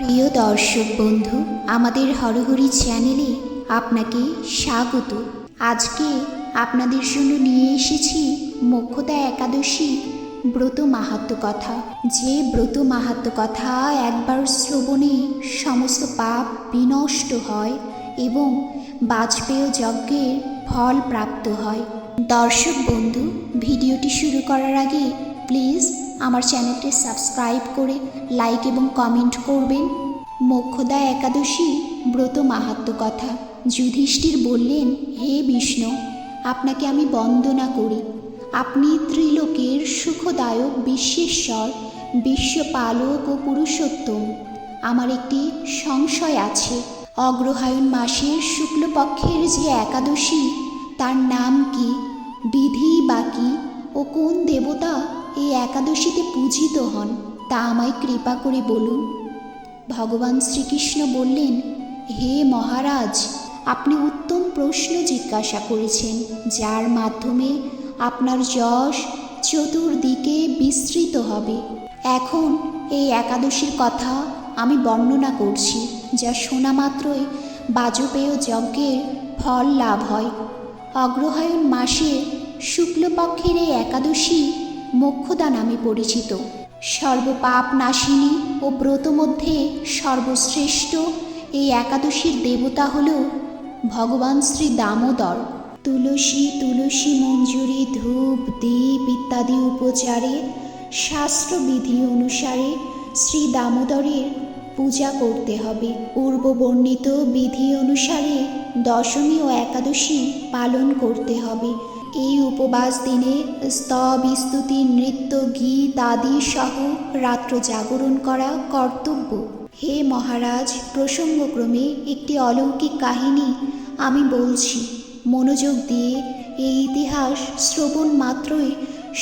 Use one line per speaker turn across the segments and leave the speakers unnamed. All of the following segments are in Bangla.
প্রিয় দর্শক বন্ধু আমাদের হরহরি চ্যানেলে আপনাকে স্বাগত আজকে আপনাদের জন্য নিয়ে এসেছি মোক্ষদা একাদশী ব্রত মাহাত্ম কথা যে ব্রত মাহাত্ম কথা একবার শ্রবণে সমস্ত পাপ বিনষ্ট হয় এবং বাজপেয় যজ্ঞের ফল প্রাপ্ত হয় দর্শক বন্ধু ভিডিওটি শুরু করার আগে প্লিজ আমার চ্যানেলটি সাবস্ক্রাইব করে লাইক এবং কমেন্ট করবেন মোক্ষদা একাদশী ব্রত মাহাত্ম কথা যুধিষ্ঠির বললেন হে বিষ্ণু আপনাকে আমি বন্দনা করি আপনি ত্রিলোকের সুখদায়ক বিশ্বেশ্বর বিশ্বপালক ও পুরুষোত্তম আমার একটি সংশয় আছে অগ্রহায়ণ মাসের শুক্লপক্ষের যে একাদশী তার নাম কি বিধি বা কি ও কোন দেবতা একাদশীতে পূজিত হন তা আমায় কৃপা করে বলুন ভগবান শ্রীকৃষ্ণ বললেন হে মহারাজ আপনি উত্তম প্রশ্ন জিজ্ঞাসা করেছেন যার মাধ্যমে আপনার যশ চতুর্দিকে বিস্তৃত হবে এখন এই একাদশীর কথা আমি বর্ণনা করছি যা শোনা মাত্রই বাজপেয় যজ্ঞের ফল লাভ হয় অগ্রহায়ণ মাসে শুক্লপক্ষের এই একাদশী মোক্ষদা নামে পরিচিত সর্বপাপ নাশিনী ও ব্রত মধ্যে সর্বশ্রেষ্ঠ এই একাদশীর দেবতা হল ভগবান শ্রী দামোদর তুলসী তুলসী মঞ্জুরি ধূপ দ্বীপ ইত্যাদি উপচারে শাস্ত্রবিধি অনুসারে শ্রী দামোদরের পূজা করতে হবে পূর্ববর্ণিত বিধি অনুসারে দশমী ও একাদশী পালন করতে হবে এই উপবাস দিনে স্তব স্তুতি নৃত্য গীত আদি সহ রাত্র জাগরণ করা কর্তব্য হে মহারাজ প্রসঙ্গক্রমে একটি অলৌকিক কাহিনী আমি বলছি মনোযোগ দিয়ে এই ইতিহাস শ্রবণ মাত্রই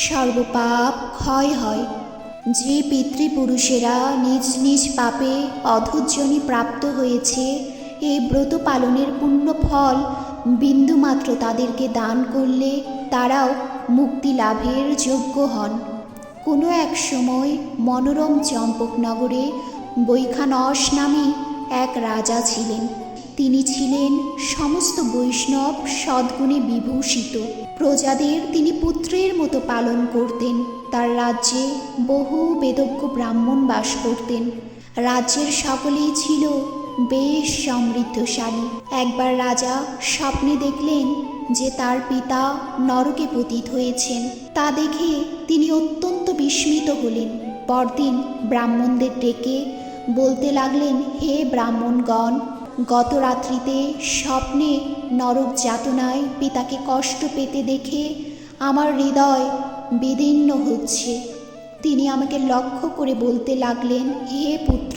সর্বপাপ ক্ষয় হয় যে পিতৃপুরুষেরা নিজ নিজ পাপে অধুজনী প্রাপ্ত হয়েছে এই ব্রত পালনের পুণ্য ফল বিন্দুমাত্র তাদেরকে দান করলে তারাও মুক্তি লাভের যোগ্য হন কোনো এক সময় মনোরম চম্পকনগরে বৈখানস নামে এক রাজা ছিলেন তিনি ছিলেন সমস্ত বৈষ্ণব সদ্গুণে বিভূষিত প্রজাদের তিনি পুত্রের মতো পালন করতেন তার রাজ্যে বহু বেদজ্ঞ ব্রাহ্মণ বাস করতেন রাজ্যের সকলেই ছিল বেশ সমৃদ্ধশালী একবার রাজা স্বপ্নে দেখলেন যে তার পিতা নরকে পতিত হয়েছেন তা দেখে তিনি অত্যন্ত বিস্মিত হলেন পরদিন ব্রাহ্মণদের ডেকে বলতে লাগলেন হে ব্রাহ্মণগণ গত রাত্রিতে স্বপ্নে নরক যাতনায় পিতাকে কষ্ট পেতে দেখে আমার হৃদয় বিদীর্ণ হচ্ছে তিনি আমাকে লক্ষ্য করে বলতে লাগলেন হে পুত্র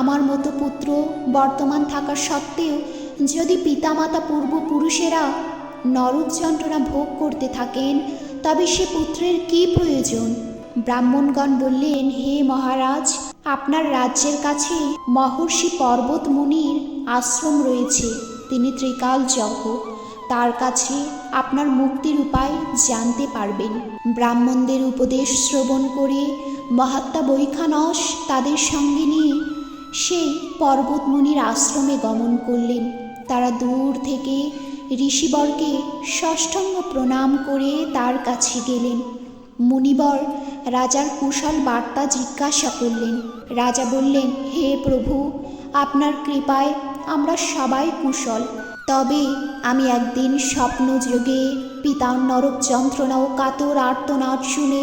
আমার মতো পুত্র বর্তমান থাকা সত্ত্বেও যদি পিতামাতা পূর্বপুরুষেরা নরক যন্ত্রণা ভোগ করতে থাকেন তবে সে পুত্রের কি প্রয়োজন ব্রাহ্মণগণ বললেন হে মহারাজ আপনার রাজ্যের কাছে মহর্ষি পর্বত মুনির আশ্রম রয়েছে তিনি ত্রিকাল যজ্ঞ তার কাছে আপনার মুক্তির উপায় জানতে পারবেন ব্রাহ্মণদের উপদেশ শ্রবণ করে মহাত্মা বৈখানস তাদের সঙ্গে নিয়ে সেই পর্বতমুনির আশ্রমে গমন করলেন তারা দূর থেকে ঋষিবরকে ষষ্ঠঙ্গ প্রণাম করে তার কাছে গেলেন মুনিবর রাজার কুশল বার্তা জিজ্ঞাসা করলেন রাজা বললেন হে প্রভু আপনার কৃপায় আমরা সবাই কুশল তবে আমি একদিন স্বপ্নযোগে পিতার নরক যন্ত্রণা ও কাতর আর্তনাদ শুনে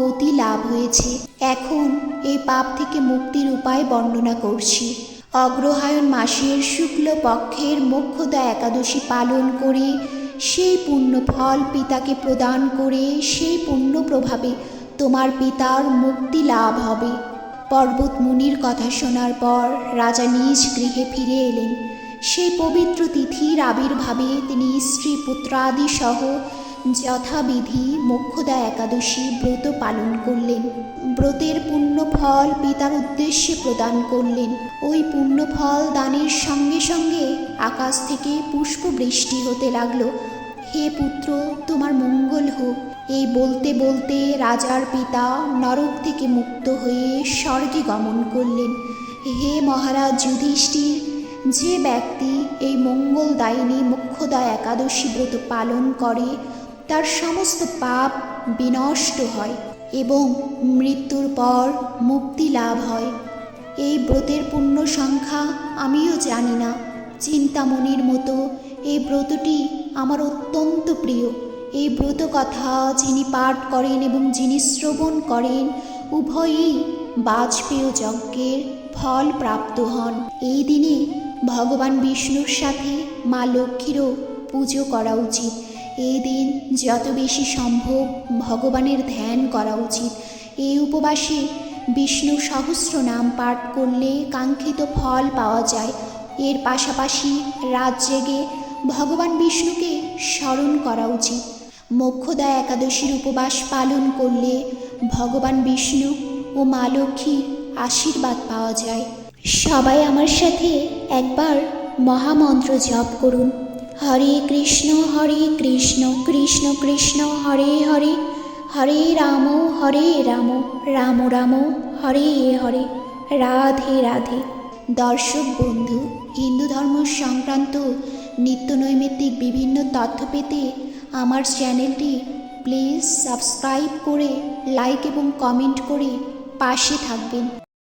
গতি লাভ হয়েছে এখন এই পাপ থেকে মুক্তির উপায় বর্ণনা করছি অগ্রহায়ণ মাসের শুক্লপক্ষের মোক্ষদা একাদশী পালন করে সেই পুণ্য ফল পিতাকে প্রদান করে সেই পুণ্য প্রভাবে তোমার পিতার মুক্তি লাভ হবে পর্বত মুনির কথা শোনার পর রাজা নিজ গৃহে ফিরে এলেন সেই পবিত্র তিথির আবির্ভাবে তিনি স্ত্রী পুত্রাদি সহ যথাবিধি মোক্ষদা একাদশী ব্রত পালন করলেন ব্রতের পূর্ণ ফল পিতার উদ্দেশ্যে প্রদান করলেন ওই পূর্ণ ফল দানের সঙ্গে সঙ্গে আকাশ থেকে পুষ্প বৃষ্টি হতে লাগলো হে পুত্র তোমার মঙ্গল হোক এই বলতে বলতে রাজার পিতা নরক থেকে মুক্ত হয়ে স্বর্গে গমন করলেন হে মহারাজ যুধিষ্ঠির যে ব্যক্তি এই মঙ্গল দায়িনী মুখ্যদা একাদশী ব্রত পালন করে তার সমস্ত পাপ বিনষ্ট হয় এবং মৃত্যুর পর মুক্তি লাভ হয় এই ব্রতের পূর্ণ সংখ্যা আমিও জানি না চিন্তামণির মতো এই ব্রতটি আমার অত্যন্ত প্রিয় এই ব্রত কথা যিনি পাঠ করেন এবং যিনি শ্রবণ করেন উভয়েই বাজপেয় যজ্ঞের ফল প্রাপ্ত হন এই দিনে ভগবান বিষ্ণুর সাথে মা লক্ষ্মীরও পুজো করা উচিত এই দিন যত বেশি সম্ভব ভগবানের ধ্যান করা উচিত এই উপবাসে বিষ্ণু সহস্র নাম পাঠ করলে কাঙ্ক্ষিত ফল পাওয়া যায় এর পাশাপাশি রাত জেগে ভগবান বিষ্ণুকে স্মরণ করা উচিত মোক্ষদা একাদশীর উপবাস পালন করলে ভগবান বিষ্ণু ও মা লক্ষ্মীর আশীর্বাদ পাওয়া যায় সবাই আমার সাথে একবার মহামন্ত্র জপ করুন হরে কৃষ্ণ হরে কৃষ্ণ কৃষ্ণ কৃষ্ণ হরে হরে হরে রাম হরে রাম রাম রাম হরে হরে রাধে রাধে দর্শক বন্ধু হিন্দু ধর্ম সংক্রান্ত নিত্য নৈমিত্তিক বিভিন্ন তথ্য পেতে আমার চ্যানেলটি প্লিজ সাবস্ক্রাইব করে লাইক এবং কমেন্ট করে পাশে থাকবেন